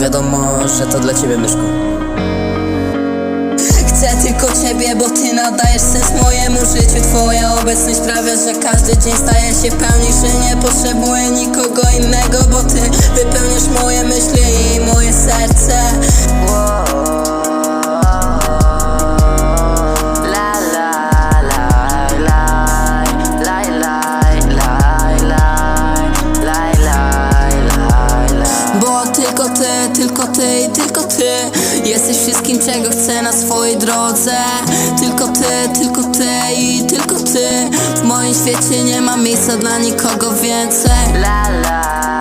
wiadomo, że to dla ciebie myszko Chcę tylko ciebie, bo ty nadajesz sens mojemu życiu. Twoja obecność sprawia, że każdy dzień staje się pełniejszy Nie potrzebuję nikogo innego, bo ty wypełniasz moje myśli i moje wszystkim, czego chcę na swojej drodze. Tylko ty, tylko ty i tylko ty. W moim świecie nie ma miejsca dla nikogo więcej. La la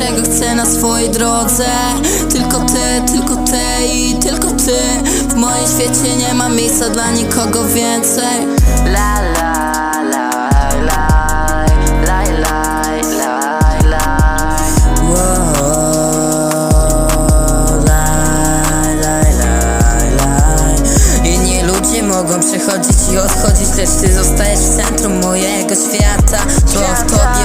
czego chcę na swojej drodze? Tylko ty, tylko ty i tylko ty. W moim świecie nie ma miejsca dla nikogo więcej. La la mogą przychodzić i odchodzić Lecz ty zostajesz w centrum mojego świata. Bo w tobie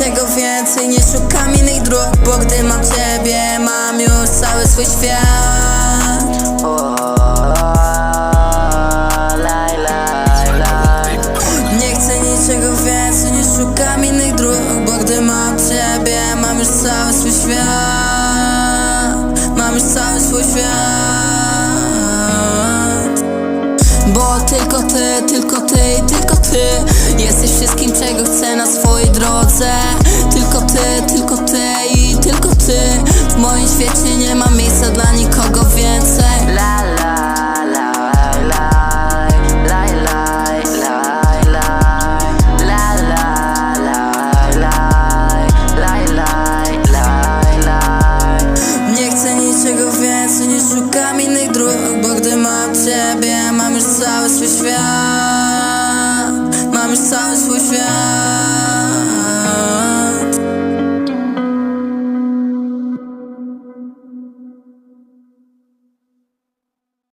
niczego więcej, nie szukam innych dróg Bo gdy mam ciebie, mam już cały swój świat. Nie chcę niczego więcej, nie szukam innych dróg Bo gdy mam ciebie, mam już cały swój świat Już cały swój świat. Bo tylko ty, tylko ty tylko ty Jesteś wszystkim, czego небі, мамі ж це освіщає